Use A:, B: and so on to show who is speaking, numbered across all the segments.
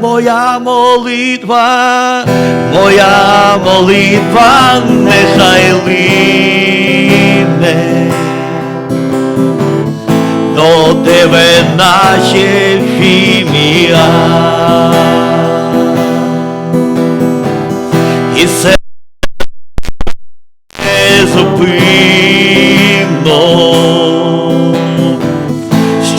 A: моя молитва, моя молитва нехай лине до тебе наче фіміа. І серце зупинно,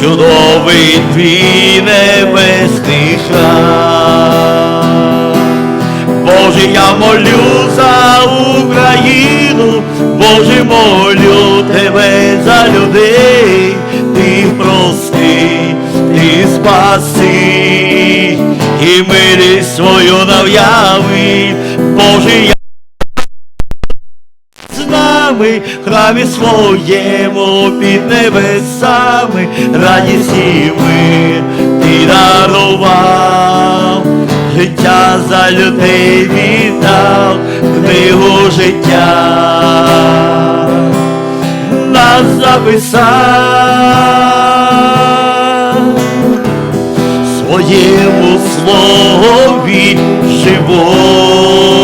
A: чудовий твій небесний Боже, я молю за Україну, Боже, молю тебе за людей, ти прости, ти спаси, і милість свою нав'яви, Боже, я з нами, храмі своєму під небесами, радість і мир ти дарував, життя за людей віддав, книгу життя. Нас записав. Своєму слові живому.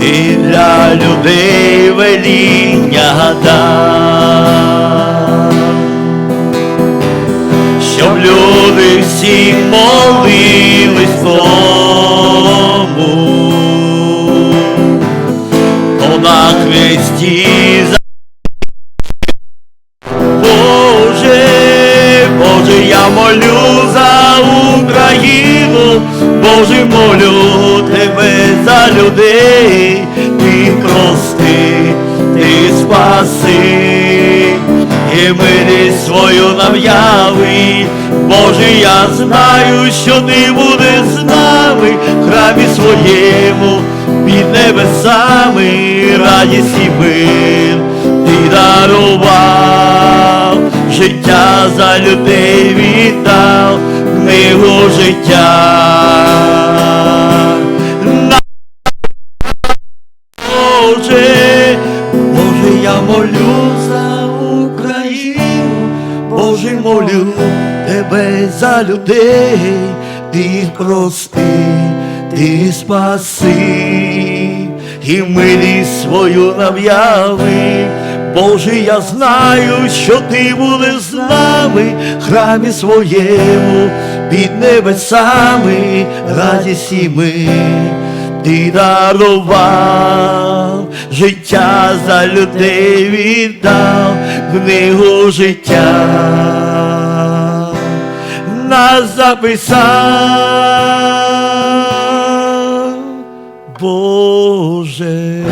A: І для людей веління дав, люди всі молились тому, то на хресті за Боже, Боже, я молю за Україну, Боже, молю тебе за людей, ти прости, ти спаси, милість свою нав'яви, Боже, я знаю, що ти будеш з нами, храмі своєму, під небесами, радість і мир ти дарував, життя за людей віддав, книгу життя. Боже, Боже, я молю молю тебе за людей, ти їх прости, ти спаси, і милість свою нав'яви. Боже, я знаю, що ти будеш з нами, в храмі своєму, під небесами, радість і мир ти дарував, життя за людей віддав, книгу життя нас записав, Боже.